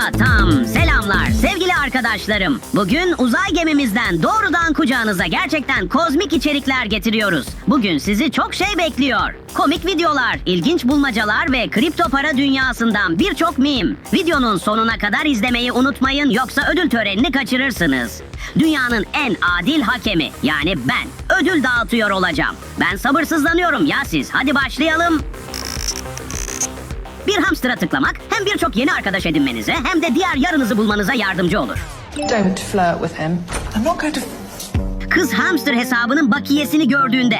Ta tam selamlar sevgili arkadaşlarım. Bugün uzay gemimizden doğrudan kucağınıza gerçekten kozmik içerikler getiriyoruz. Bugün sizi çok şey bekliyor. Komik videolar, ilginç bulmacalar ve kripto para dünyasından birçok meme. Videonun sonuna kadar izlemeyi unutmayın yoksa ödül törenini kaçırırsınız. Dünyanın en adil hakemi yani ben ödül dağıtıyor olacağım. Ben sabırsızlanıyorum ya siz. Hadi başlayalım. Bir hamster'a tıklamak hem birçok yeni arkadaş edinmenize hem de diğer yarınızı bulmanıza yardımcı olur. Don't flirt with him. I'm not going to. Kız hamster hesabının bakiyesini gördüğünde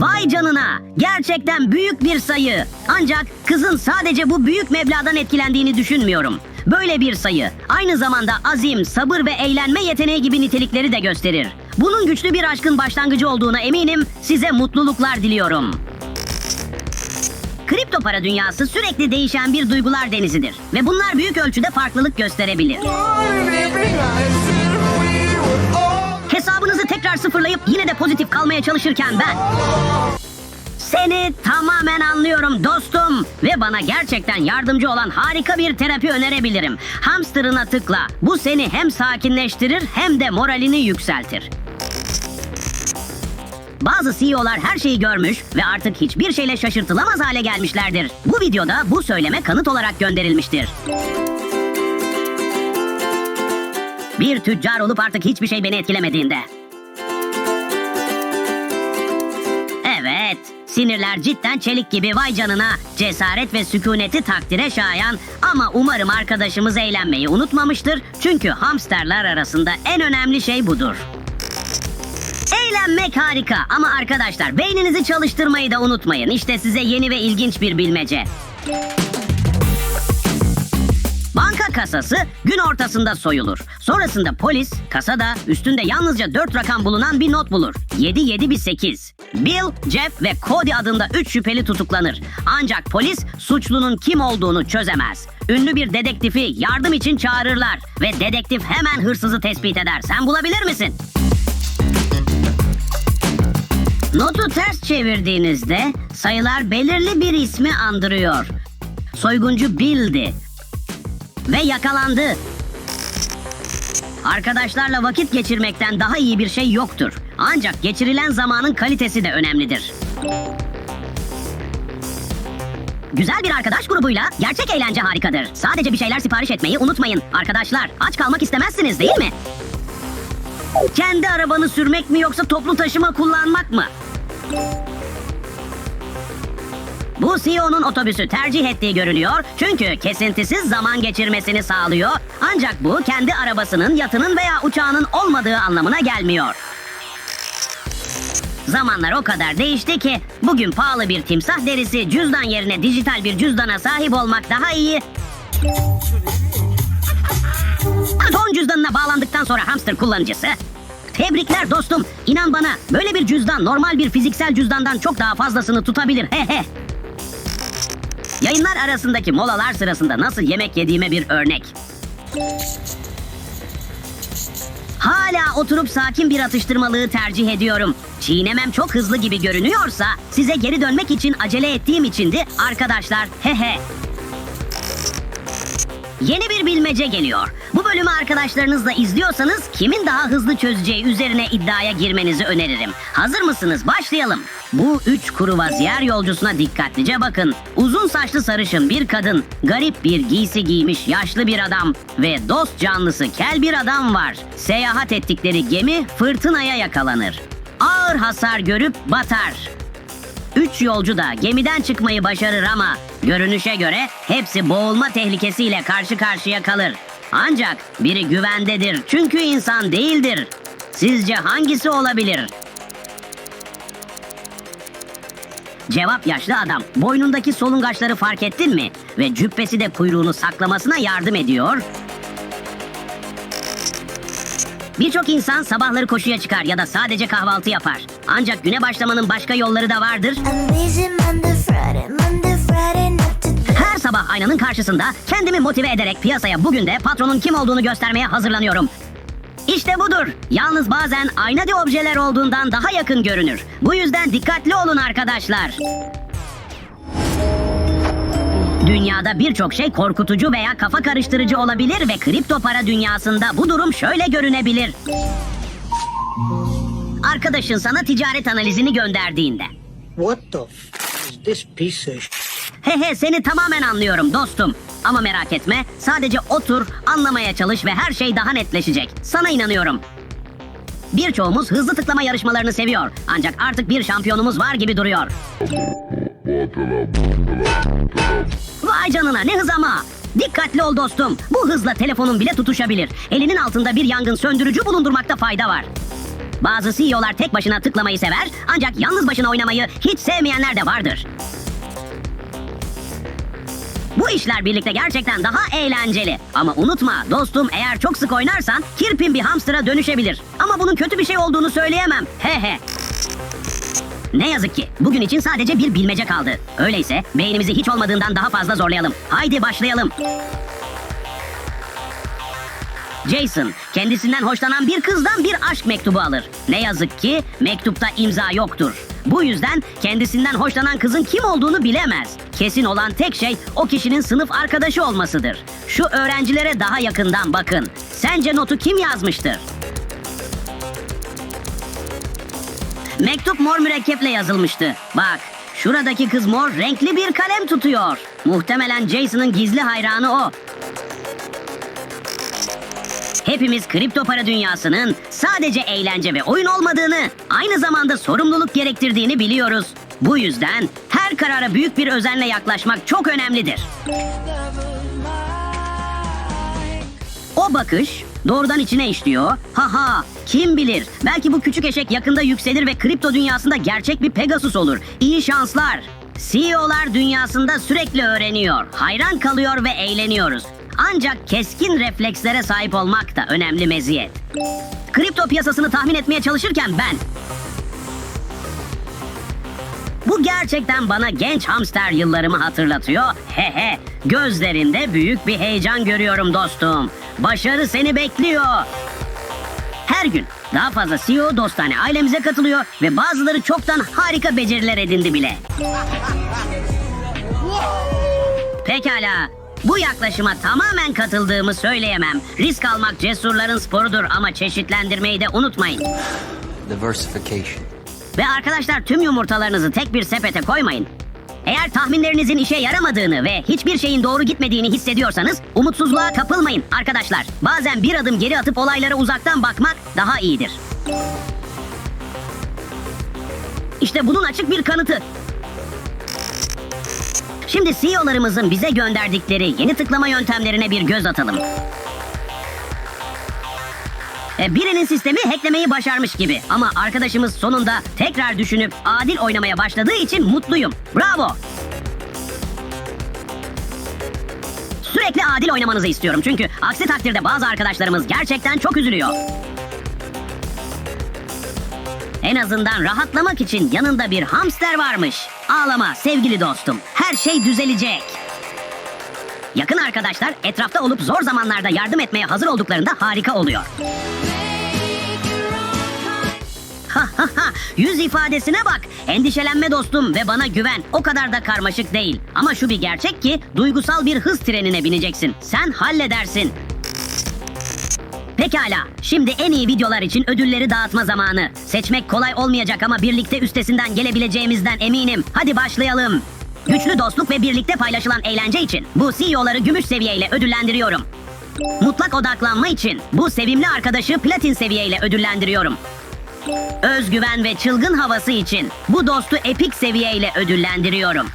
Vay canına! Gerçekten büyük bir sayı. Ancak kızın sadece bu büyük meblağdan etkilendiğini düşünmüyorum. Böyle bir sayı aynı zamanda azim, sabır ve eğlenme yeteneği gibi nitelikleri de gösterir. Bunun güçlü bir aşkın başlangıcı olduğuna eminim. Size mutluluklar diliyorum. Kripto para dünyası sürekli değişen bir duygular denizidir ve bunlar büyük ölçüde farklılık gösterebilir. Hesabınızı tekrar sıfırlayıp yine de pozitif kalmaya çalışırken ben... Seni tamamen anlıyorum dostum ve bana gerçekten yardımcı olan harika bir terapi önerebilirim. Hamsterına tıkla. Bu seni hem sakinleştirir hem de moralini yükseltir. Bazı CEO'lar her şeyi görmüş ve artık hiçbir şeyle şaşırtılamaz hale gelmişlerdir. Bu videoda bu söyleme kanıt olarak gönderilmiştir. Bir tüccar olup artık hiçbir şey beni etkilemediğinde. Evet, sinirler cidden çelik gibi vay canına. Cesaret ve sükuneti takdire şayan ama umarım arkadaşımız eğlenmeyi unutmamıştır. Çünkü hamsterler arasında en önemli şey budur. Eğlenmek harika ama arkadaşlar beyninizi çalıştırmayı da unutmayın. İşte size yeni ve ilginç bir bilmece. Banka kasası gün ortasında soyulur. Sonrasında polis kasada üstünde yalnızca 4 rakam bulunan bir not bulur. 7718. Bill, Jeff ve Cody adında 3 şüpheli tutuklanır. Ancak polis suçlunun kim olduğunu çözemez. Ünlü bir dedektifi yardım için çağırırlar ve dedektif hemen hırsızı tespit eder. Sen bulabilir misin? Notu ters çevirdiğinizde sayılar belirli bir ismi andırıyor. Soyguncu Bill'di ve yakalandı. Arkadaşlarla vakit geçirmekten daha iyi bir şey yoktur. Ancak geçirilen zamanın kalitesi de önemlidir. Güzel bir arkadaş grubuyla gerçek eğlence harikadır. Sadece bir şeyler sipariş etmeyi unutmayın. Arkadaşlar aç kalmak istemezsiniz değil mi? Kendi arabanı sürmek mi yoksa toplu taşıma kullanmak mı? Bu CEO'nun otobüsü tercih ettiği görülüyor çünkü kesintisiz zaman geçirmesini sağlıyor. Ancak bu kendi arabasının, yatının veya uçağının olmadığı anlamına gelmiyor. Zamanlar o kadar değişti ki bugün pahalı bir timsah derisi cüzdan yerine dijital bir cüzdana sahip olmak daha iyi. Ton cüzdanına bağlandıktan sonra hamster kullanıcısı. Tebrikler dostum. İnan bana böyle bir cüzdan normal bir fiziksel cüzdandan çok daha fazlasını tutabilir. He he. Yayınlar arasındaki molalar sırasında nasıl yemek yediğime bir örnek. Hala oturup sakin bir atıştırmalığı tercih ediyorum. Çiğnemem çok hızlı gibi görünüyorsa size geri dönmek için acele ettiğim içindi arkadaşlar. He he. Yeni bir bilmece geliyor. Bu bölümü arkadaşlarınızla izliyorsanız kimin daha hızlı çözeceği üzerine iddiaya girmenizi öneririm. Hazır mısınız? Başlayalım. Bu üç kuru vaziyer yolcusuna dikkatlice bakın. Uzun saçlı sarışın bir kadın, garip bir giysi giymiş yaşlı bir adam ve dost canlısı kel bir adam var. Seyahat ettikleri gemi fırtınaya yakalanır. Ağır hasar görüp batar. Üç yolcu da gemiden çıkmayı başarır ama görünüşe göre hepsi boğulma tehlikesiyle karşı karşıya kalır. Ancak biri güvendedir çünkü insan değildir. Sizce hangisi olabilir? Cevap yaşlı adam. Boynundaki solungaçları fark ettin mi? Ve cübbesi de kuyruğunu saklamasına yardım ediyor. Birçok insan sabahları koşuya çıkar ya da sadece kahvaltı yapar. Ancak güne başlamanın başka yolları da vardır. Her sabah aynanın karşısında kendimi motive ederek piyasaya bugün de patronun kim olduğunu göstermeye hazırlanıyorum. İşte budur. Yalnız bazen aynada objeler olduğundan daha yakın görünür. Bu yüzden dikkatli olun arkadaşlar. Dünyada birçok şey korkutucu veya kafa karıştırıcı olabilir ve kripto para dünyasında bu durum şöyle görünebilir. Arkadaşın sana ticaret analizini gönderdiğinde. What the f is this piece of He he seni tamamen anlıyorum dostum. Ama merak etme sadece otur anlamaya çalış ve her şey daha netleşecek. Sana inanıyorum. Birçoğumuz hızlı tıklama yarışmalarını seviyor. Ancak artık bir şampiyonumuz var gibi duruyor. Vay canına ne hız ama. Dikkatli ol dostum. Bu hızla telefonun bile tutuşabilir. Elinin altında bir yangın söndürücü bulundurmakta fayda var. Bazı CEO'lar tek başına tıklamayı sever ancak yalnız başına oynamayı hiç sevmeyenler de vardır. Bu işler birlikte gerçekten daha eğlenceli. Ama unutma dostum eğer çok sık oynarsan kirpin bir hamster'a dönüşebilir. Ama bunun kötü bir şey olduğunu söyleyemem. He he. Ne yazık ki bugün için sadece bir bilmece kaldı. Öyleyse beynimizi hiç olmadığından daha fazla zorlayalım. Haydi başlayalım. Jason kendisinden hoşlanan bir kızdan bir aşk mektubu alır. Ne yazık ki mektupta imza yoktur. Bu yüzden kendisinden hoşlanan kızın kim olduğunu bilemez. Kesin olan tek şey o kişinin sınıf arkadaşı olmasıdır. Şu öğrencilere daha yakından bakın. Sence notu kim yazmıştır? Mektup mor mürekkeple yazılmıştı. Bak, şuradaki kız mor renkli bir kalem tutuyor. Muhtemelen Jason'ın gizli hayranı o. Hepimiz kripto para dünyasının sadece eğlence ve oyun olmadığını, aynı zamanda sorumluluk gerektirdiğini biliyoruz. Bu yüzden her karara büyük bir özenle yaklaşmak çok önemlidir. O bakış doğrudan içine işliyor. Haha kim bilir belki bu küçük eşek yakında yükselir ve kripto dünyasında gerçek bir Pegasus olur. İyi şanslar. CEO'lar dünyasında sürekli öğreniyor, hayran kalıyor ve eğleniyoruz. Ancak keskin reflekslere sahip olmak da önemli meziyet. Kripto piyasasını tahmin etmeye çalışırken ben bu gerçekten bana genç hamster yıllarımı hatırlatıyor. He he. Gözlerinde büyük bir heyecan görüyorum dostum. Başarı seni bekliyor. Her gün daha fazla CEO dostane ailemize katılıyor ve bazıları çoktan harika beceriler edindi bile. Pekala. Bu yaklaşıma tamamen katıldığımı söyleyemem. Risk almak cesurların sporudur ama çeşitlendirmeyi de unutmayın. Ve arkadaşlar tüm yumurtalarınızı tek bir sepete koymayın. Eğer tahminlerinizin işe yaramadığını ve hiçbir şeyin doğru gitmediğini hissediyorsanız umutsuzluğa kapılmayın arkadaşlar. Bazen bir adım geri atıp olaylara uzaktan bakmak daha iyidir. İşte bunun açık bir kanıtı. Şimdi CEO'larımızın bize gönderdikleri yeni tıklama yöntemlerine bir göz atalım. E, birinin sistemi hacklemeyi başarmış gibi. Ama arkadaşımız sonunda tekrar düşünüp adil oynamaya başladığı için mutluyum. Bravo. Sürekli adil oynamanızı istiyorum çünkü aksi takdirde bazı arkadaşlarımız gerçekten çok üzülüyor. En azından rahatlamak için yanında bir hamster varmış. Ağlama sevgili dostum. Her şey düzelecek. Yakın arkadaşlar etrafta olup zor zamanlarda yardım etmeye hazır olduklarında harika oluyor. Ha ha ha yüz ifadesine bak. Endişelenme dostum ve bana güven. O kadar da karmaşık değil. Ama şu bir gerçek ki duygusal bir hız trenine bineceksin. Sen halledersin. Pekala, şimdi en iyi videolar için ödülleri dağıtma zamanı. Seçmek kolay olmayacak ama birlikte üstesinden gelebileceğimizden eminim. Hadi başlayalım. Güçlü dostluk ve birlikte paylaşılan eğlence için bu CEO'ları gümüş seviyeyle ödüllendiriyorum. Mutlak odaklanma için bu sevimli arkadaşı platin seviyeyle ödüllendiriyorum. Özgüven ve çılgın havası için bu dostu epik seviyeyle ödüllendiriyorum.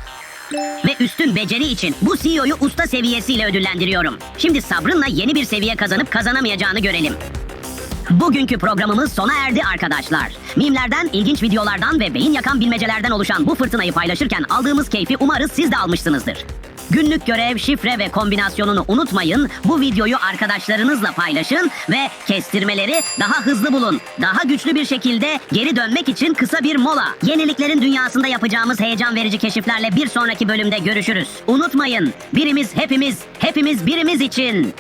Ve üstün beceri için bu CEO'yu usta seviyesiyle ödüllendiriyorum. Şimdi sabrınla yeni bir seviye kazanıp kazanamayacağını görelim. Bugünkü programımız sona erdi arkadaşlar. Mimlerden, ilginç videolardan ve beyin yakan bilmecelerden oluşan bu fırtınayı paylaşırken aldığımız keyfi umarız siz de almışsınızdır. Günlük görev, şifre ve kombinasyonunu unutmayın. Bu videoyu arkadaşlarınızla paylaşın ve kestirmeleri daha hızlı bulun. Daha güçlü bir şekilde geri dönmek için kısa bir mola. Yeniliklerin dünyasında yapacağımız heyecan verici keşiflerle bir sonraki bölümde görüşürüz. Unutmayın, birimiz hepimiz, hepimiz birimiz için.